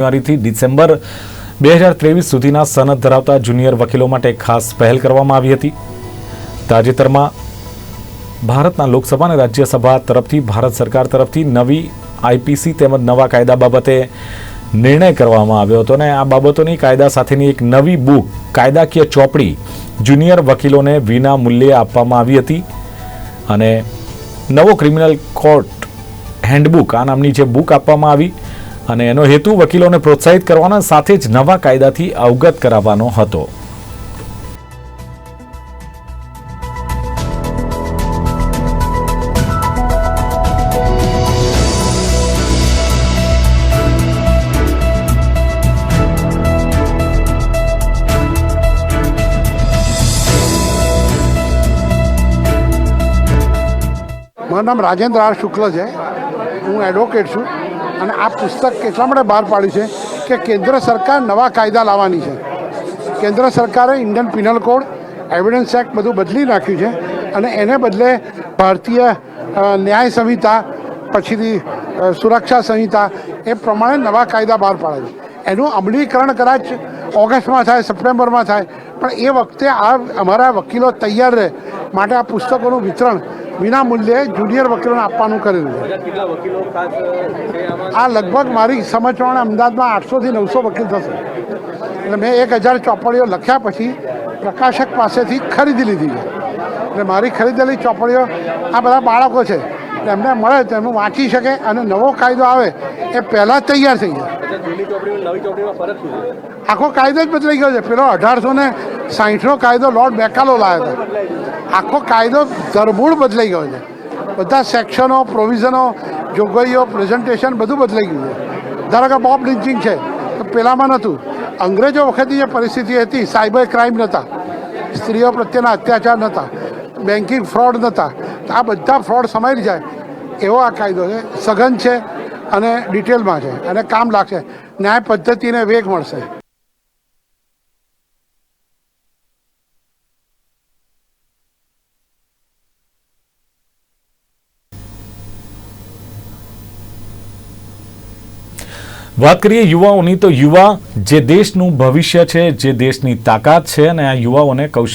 જાન્યુઆરીથી ડિસેમ્બર બે હજાર ત્રેવીસ સુધીના સનદ ધરાવતા જુનિયર વકીલો માટે ખાસ પહેલ કરવામાં આવી હતી. તાજેતરમાં ભારતના લોકસભા અને રાજ્યસભા તરફથી ભારત સરકાર તરફથી નવી આઈપીસી તેમજ નવા કાયદા બાબતે નિર્ણય કરવામાં આવ્યો હતો અને આ બાબતોની કાયદા સાથેની એક નવી બુક, કાયદાકીય ચોપડી, જુનિયર વકીલોને વિના મૂલ્યે આપવામાં આવી હતી. અને નવો ક્રિમિનલ કોર્ટ હેન્ડબુક, આ નામની જે બુક આપવામાં આવી અને એનો હેતુ વકીલોને પ્રોત્સાહિત કરવાના સાથે જ નવા કાયદાથી અવગત કરાવવાનો હતો. મારું નામ રાજેન્દ્ર આર શુક્લ છે. હું એડવોકેટ છું. અને આ પુસ્તક એટલા માટે બહાર પાડ્યું છે કે કેન્દ્ર સરકાર નવા કાયદા લાવવાની છે. કેન્દ્ર સરકારે Indian penal code evidence act બધું બદલી નાખ્યું છે અને એને બદલે ભારતીય ન્યાય સંહિતા, પછીથી સુરક્ષા સંહિતા એ પ્રમાણે નવા કાયદા બહાર પાડે છે. એનું અમલીકરણ કદાચ ઓગસ્ટમાં થાય, સપ્ટેમ્બરમાં થાય, પણ એ વખતે આ અમારા વકીલો તૈયાર રહે. માટે આ પુસ્તકોનું વિતરણ વિના મૂલ્યે જુનિયર વકીલોને આપવાનું કરેલું છે. આ લગભગ મારી સમજ પ્રમાણે અમદાવાદમાં આઠસોથી નવસો વકીલ થશે. એટલે મેં એક હજાર ચોપડીઓ લખ્યા પછી પ્રકાશક પાસેથી ખરીદી લીધી છે. એટલે મારી ખરીદેલી ચોપડીઓ આ બધા બાળકો છે એમને મળે તો એમનું વાંચી શકે અને નવો કાયદો આવે એ પહેલાં જ તૈયાર થઈ જાય. આખો કાયદો જ બદલાઈ ગયો છે. પેલો અઢારસો ને સાહીઠનો કાયદો લોર્ડ બેકાલો લાવ્યો હતો. આખો કાયદો ધરમૂળ બદલાઈ ગયો છે. બધા સેક્શનો પ્રોવિઝનો જોગવાઈઓ પ્રેઝન્ટેશન બધું બદલાઈ ગયું છે. ધારો કે બોબ લિન્ચિંગ છે તો પહેલાંમાં નહોતું. અંગ્રેજો વખતની જે પરિસ્થિતિ હતી સાયબર ક્રાઇમ નહોતા. સ્ત્રીઓ પ્રત્યેના અત્યાચાર નહોતા. બેન્કિંગ ફ્રોડ નહોતા. આ બધા ફ્રોડ સમાઈ જાય. એવો આ કાયદો છે. સઘન છે અને ડિટેલમાં છે અને કામ લાગશે. ન્યાય પદ્ધતિને વેગ મળશે. વાત કરીએ યુવાઓની, તો યુવા જે દેશનું ભવિષ્ય છે, જે દેશની તાકાત છે અને આ યુવાઓને કૌશલ્ય